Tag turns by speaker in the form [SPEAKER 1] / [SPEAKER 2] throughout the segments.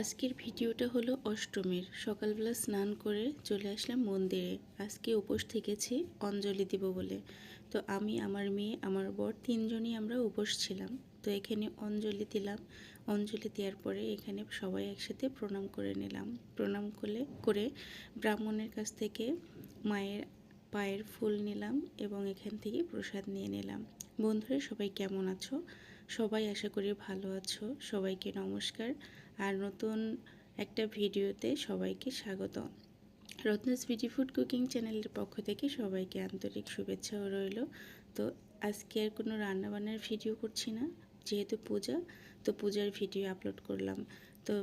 [SPEAKER 1] আজকের ভিডিওটা হলো অষ্টমীর। সকালবেলা স্নান করে চলে আসলাম মন্দিরে। আজকে উপোস থেকেছি অঞ্জলি দিব বলে। তো আমি, আমার মেয়ে, আমার বর তিনজনই আমরা উপোস ছিলাম। তো এখানে অঞ্জলি দিলাম। অঞ্জলি দেওয়ার পরে এখানে সবাই একসাথে প্রণাম করে নিলাম। প্রণাম করলে, করে ব্রাহ্মণের কাছ থেকে মায়ের পায়ের ফুল নিলাম এবং এখান থেকে প্রসাদ নিয়ে নিলাম। বন্ধুরা, সবাই কেমন আছো? সবাই আশা করি ভালো আছো। সবাইকে নমস্কার। আর নতুন একটা ভিডিওতে সবাইকে স্বাগত রত্নাস বিডি ফুড কুকিং চ্যানেলের পক্ষ থেকে সবাইকে আন্তরিক শুভেচ্ছাও রইল। তো আজকে আর কোনো রান্নাবান্নার ভিডিও করছি না, যেহেতু পূজা, তো পূজার ভিডিও আপলোড করলাম। তো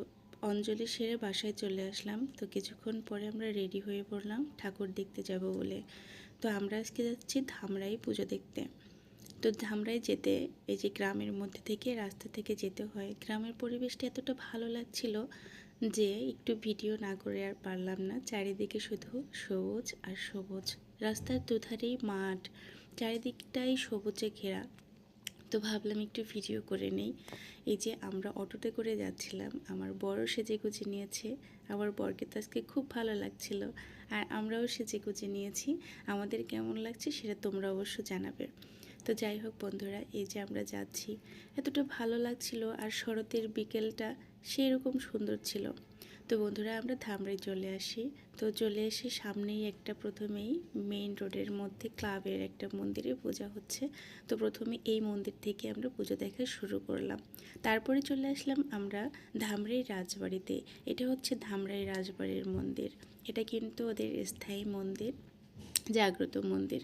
[SPEAKER 1] অঞ্জলি সেরে বাসায় চলে আসলাম। তো কিছুক্ষণ পরে আমরা রেডি হয়ে পড়লাম, ঠাকুর দেখতে যাব বলে। তো আমরা আজকে যাচ্ছি ধামরাই পুজো দেখতে। তো ধামরাই যেতে, এই যে গ্রামের মধ্যে থেকে রাস্তা থেকে যেতে হয়, গ্রামের পরিবেশটা এতটা ভালো লাগছিল যে একটু ভিডিও না করে আর পারলাম না। চারিদিকে শুধু সবুজ আর সবুজ। রাস্তার দুধারেই মাঠ, চারিদিকটাই সবুজে ঘেরা। তো ভাবলাম একটু ভিডিও করে নেই। এই যে আমরা অটোতে করে যাচ্ছিলাম, আমার বড় সেজে গুজে নিয়েছে, আমার বরকে তো আজকে খুব ভালো লাগছিল। আর আমরাও সেজে গুজে নিয়েছি, আমাদের কেমন লাগছে সেটা তোমরা অবশ্য জানাবে। তো যাই হোক বন্ধুরা, এই যে আমরা যাচ্ছি। এতটা ভালো লাগছিল আর শরতের বিকেলটা সেরকম সুন্দর ছিল। তো বন্ধুরা, আমরা ধামরাই চলে আসি। তো চলে এসে সামনেই একটা প্রথমেই মেইন রোডের মধ্যে ক্লাবের একটা মন্দিরে পূজা হচ্ছে। তো প্রথমে এই মন্দির থেকে আমরা পুজো দেখা শুরু করলাম। তারপরে চলে আসলাম আমরা ধামরাই রাজবাড়িতে। এটা হচ্ছে ধামরাই রাজবাড়ির মন্দির। এটা কিন্তু ওদের স্থায়ী মন্দির। জাগ্রত মন্দির।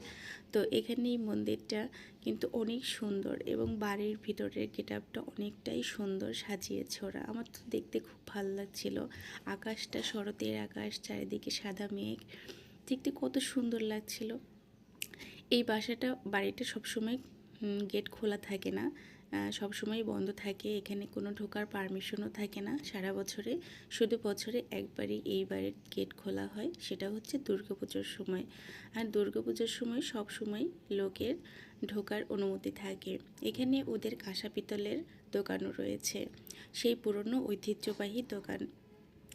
[SPEAKER 1] তো এখানে এই মন্দিরটা কিন্তু অনেক সুন্দর এবং বাড়ির ভিতরের গেটআপটা অনেকটাই সুন্দর সাজিয়েছে ওরা। আমার তো দেখতে খুব ভালো লাগছিল। আকাশটা, শরতের আকাশ, চারিদিকে সাদা মেঘ, দেখতে কত সুন্দর লাগছিল। এই বাসাটা, বাড়িটা সবসময় গেট খোলা থাকে না। সবসময় বন্ধ থাকে, এখানে কোনো ঢোকার পারমিশনও থাকে না। সারা বছরে, শুধু বছরে একবারই এই বাড়ির গেট খোলা হয়, সেটা হচ্ছে দুর্গাপুজোর সময়। আর দুর্গাপুজোর সময় সব সময় লোকের ঢোকার অনুমতি থাকে। এখানে ওদের কাঁসা পিতলের দোকানও রয়েছে। সেই পুরনো ঐতিহ্যবাহী দোকান।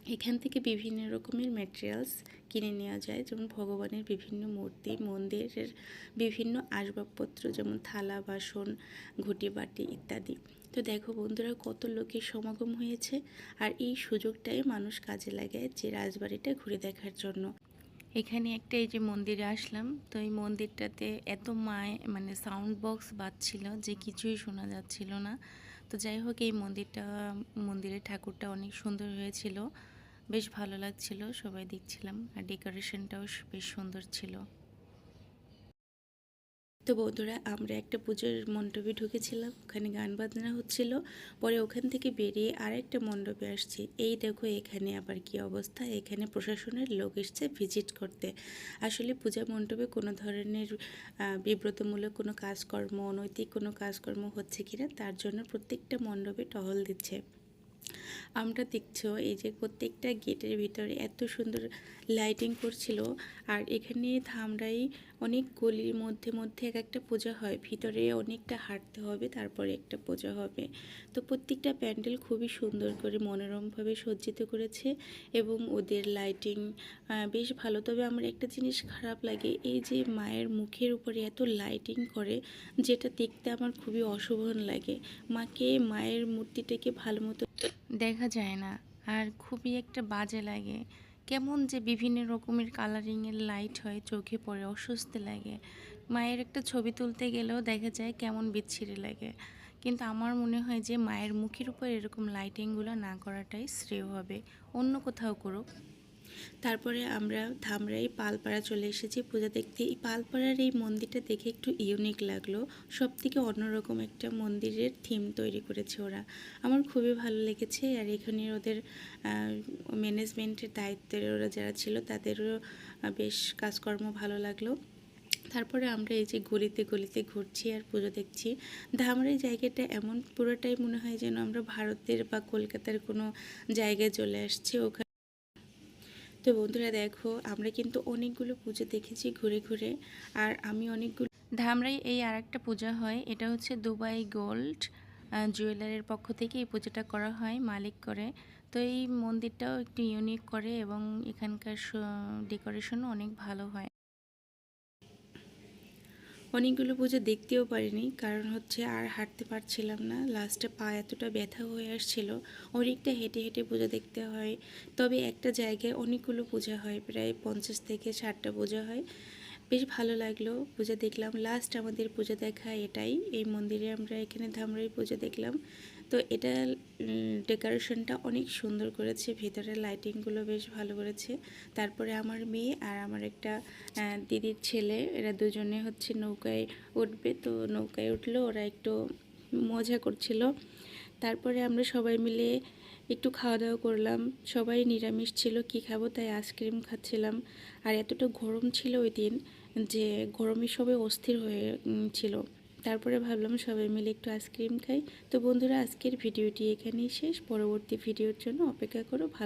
[SPEAKER 1] এখান থেকে বিভিন্ন রকমের ম্যাটেরিয়ালস কিনে নেওয়া যায়। যেমন ভগবানের বিভিন্ন মূর্তি, মন্দিরের বিভিন্ন আসবাবপত্র, যেমন থালা, বাসন, ঘুটি, বাটি ইত্যাদি। তো দেখো বন্ধুরা, কত লোকের সমাগম হয়েছে আর এই সুযোগটাই মানুষ কাজে লাগায় যে রাজবাড়িটা ঘুরে দেখার জন্য। এখানে একটা এই যে মন্দিরে আসলাম, তো এই মন্দিরটাতে এত মায় মানে সাউন্ড বক্স বাজছিল যে কিছুই শোনা যাচ্ছিল না। তো যাই হোক, এই মন্দিরটা, মন্দিরের ঠাকুরটা অনেক সুন্দর হয়েছিল। বেশ ভালো লাগছিল, সবাই দেখছিলাম। আর ডেকোরেশনটাও বেশ সুন্দর ছিল। তো বন্ধুরা, আমরা একটা পুজোর মণ্ডপে ঢুকেছিলাম। ওখানে গান বাজনা হচ্ছিল। পরে ওখান থেকে বেরিয়ে আর একটা মণ্ডপে আসছি। এই দেখো এখানে আবার কি অবস্থা। এখানে প্রশাসনের লোক এসছে ভিজিট করতে। আসলে পূজা মণ্ডপে কোনো ধরনের বিব্রতমূলক কোনো কাজকর্ম, অনৈতিক কোনো কাজকর্ম হচ্ছে কিনা, তার জন্য প্রত্যেকটা মণ্ডপে টহল দিচ্ছে। আমরা দেখছ? এই যে প্রত্যেকটা গেটের ভিতরে এত সুন্দর লাইটিং করছিল। আর এখানে ধামরাই অনেক গলির মধ্যে মধ্যে এক একটা পূজা হয়। ভিতরে অনেকটা হাঁটতে হবে, তারপরে একটা পূজা হবে। তো প্রত্যেকটা প্যান্ডেল খুবই সুন্দর করে মনোরমভাবে সজ্জিত করেছে এবং ওদের লাইটিং বেশ ভালো। তবে আমার একটা জিনিস খারাপ লাগে, এই যে মায়ের মুখের উপরে এত লাইটিং করে, যেটা দেখতে আমার খুবই অশোভন লাগে। মাকে মায়ের মূর্তিটাকে ভালো মতো দেখা যায় না। আর খুবই একটা বাজে লাগে। কেমন যে বিভিন্ন রকমের কালারিংয়ের লাইট হয়, চোখে পড়ে, অস্বস্তি লাগে। মায়ের একটা ছবি তুলতে গেলেও দেখা যায় কেমন বিচ্ছিরি লাগে। কিন্তু আমার মনে হয় যে মায়ের মুখের উপর এরকম লাইটিংগুলো না করাটাই শ্রেয় হবে। অন্য কোথাও করুক। তারপরে আমরা ধামরাই পালপাড়া চলে এসেছি পূজা দেখতে। এই পালপাড়ার এই মন্দিরটা দেখে একটু ইউনিক লাগল। সব থেকে অন্যরকম একটা মন্দিরের থিম তৈরি করেছে ওরা। আমার খুবই ভালো লেগেছে আর এখানে ওদের ম্যানেজমেন্টের দায়িত্বের ওরা যারা ছিল তাদেরও বেশ কাজকর্ম ভালো লাগল। তারপরে আমরা এই যে গলিতে গলিতে ঘুরছি আর পুজো দেখছি। ধামরাই জায়গাটা এমন পুরোটাই মনে হয় যেন আমরা ভারতের বা কলকাতার কোনো জায়গায় চলে আসছি। ওখানে তো বন্ধুরা দেখো, আমরা কিন্তু অনেকগুলো পুজো দেখেছি ঘুরে ঘুরে, আর আমি অনেকগুলো ধামরাই এই আর একটা পূজা হয়। এটা হচ্ছে দুবাই গোল্ড জুয়েলারির পক্ষ থেকে এই পুজোটা করা হয় মালিক করে। তো এই মন্দিরটাও একটু ইউনিক করে এবং এখানকার ডেকোরেশনও অনেক ভালো হয়। অনেকগুলো পুজো দেখতেও পারিনি, কারণ হচ্ছে আর হাঁটতে পারছিলাম না। লাস্টে পা এতটা ব্যথা হয়ে আসছিল, অনেকটা হেঁটে হেঁটে পুজো দেখতে হয়। তবে একটা জায়গায় অনেকগুলো পূজা হয়, প্রায় পঞ্চাশ থেকে ষাটটা পূজা হয়। বেশ ভালো লাগল পূজা দেখলাম। লাস্ট আমাদের পুজো দেখা এটাই, এই মন্দিরে আমরা এখানে ধামরাই পূজা দেখলাম। তো এটা ডেকোরেশনটা অনেক সুন্দর করেছে ভেতরের লাইটিংগুলো বেশ ভালো করেছে। তারপরে আমার মেয়ে আর আমার একটা দিদির ছেলে, এরা দুজনে হচ্ছে নৌকায় উঠবে। তো নৌকায় উঠল, ওরা একটু মজা করছিল। তারপরে আমরা সবাই মিলে একটু খাওয়া দাওয়া করলাম। সবাই নিরামিষ ছিল, কি খাব তাই আইসক্রিম খাচ্ছিলাম। আর এতটা গরম ছিল ওই দিন যে, গরমে সবাই অস্থির হয়ে ছিল। তারপরে ভাবলাম সবাই মিলে একটু আইসক্রিম খাই। তো বন্ধুরা, আজকের ভিডিওটি এখানেই শেষ। পরবর্তী ভিডিওর জন্য অপেক্ষা করো, ভালো